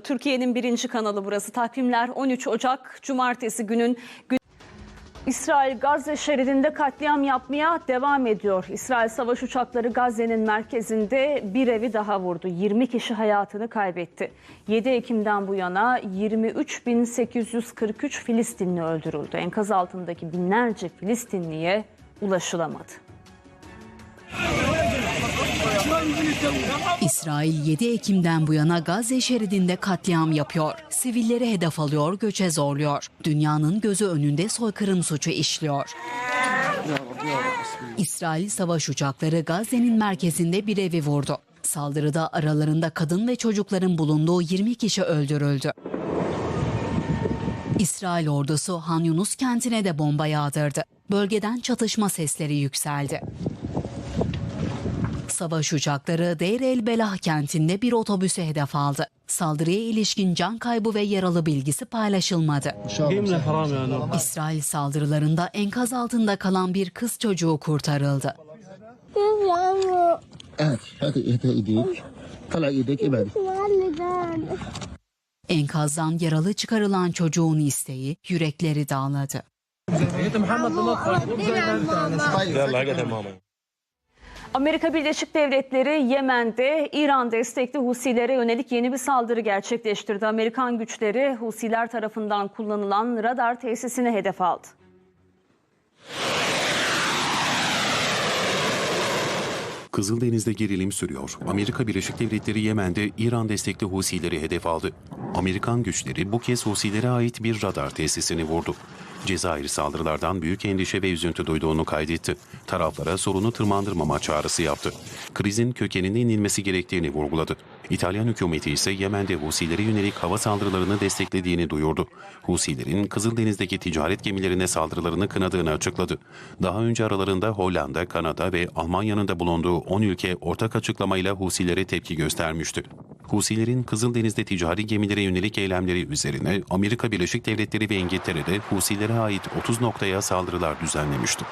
Türkiye'nin birinci kanalı burası. Takvimler 13 Ocak Cumartesi günün gün... İsrail Gazze şeridinde katliam yapmaya devam ediyor. İsrail savaş uçakları Gazze'nin merkezinde bir evi daha vurdu. 20 kişi hayatını kaybetti. 7 Ekim'den bu yana 23.843 Filistinli öldürüldü. Enkaz altındaki binlerce Filistinliye ulaşılamadı. İsrail 7 Ekim'den bu yana Gazze şeridinde katliam yapıyor. Sivilleri hedef alıyor, göçe zorluyor. Dünyanın gözü önünde soykırım suçu işliyor. İsrail savaş uçakları Gazze'nin merkezinde bir evi vurdu. Saldırıda aralarında kadın ve çocukların bulunduğu 20 kişi öldürüldü. İsrail ordusu Han Yunus kentine de bomba yağdırdı. Bölgeden çatışma sesleri yükseldi savaş uçakları Deir el Belah kentinde bir otobüse hedef aldı. Saldırıya ilişkin can kaybı ve yaralı bilgisi paylaşılmadı. İsrail saldırılarında enkaz altında kalan bir kız çocuğu kurtarıldı. Enkazdan yaralı çıkarılan çocuğun isteği yürekleri dağladı. Amerika Birleşik Devletleri Yemen'de İran destekli Husilere yönelik yeni bir saldırı gerçekleştirdi. Amerikan güçleri Husiler tarafından kullanılan radar tesisini hedef aldı. Kızıldeniz'de gerilim sürüyor. Amerika Birleşik Devletleri Yemen'de İran destekli Husileri hedef aldı. Amerikan güçleri bu kez Husilere ait bir radar tesisini vurdu. Cezayir saldırılardan büyük endişe ve üzüntü duyduğunu kaydetti. Taraflara sorunu tırmandırmama çağrısı yaptı. Krizin kökenine inilmesi gerektiğini vurguladı. İtalyan hükümeti ise Yemen'de Husilere yönelik hava saldırılarını desteklediğini duyurdu. Husilerin Kızıldeniz'deki ticaret gemilerine saldırılarını kınadığını açıkladı. Daha önce aralarında Hollanda, Kanada ve Almanya'nın da bulunduğu 10 ülke ortak açıklamayla Husilere tepki göstermişti. Husilerin Kızıldeniz'de ticari gemilere yönelik eylemleri üzerine Amerika Birleşik Devletleri ve İngiltere'de Husilere ait 30 noktaya saldırılar düzenlemişti.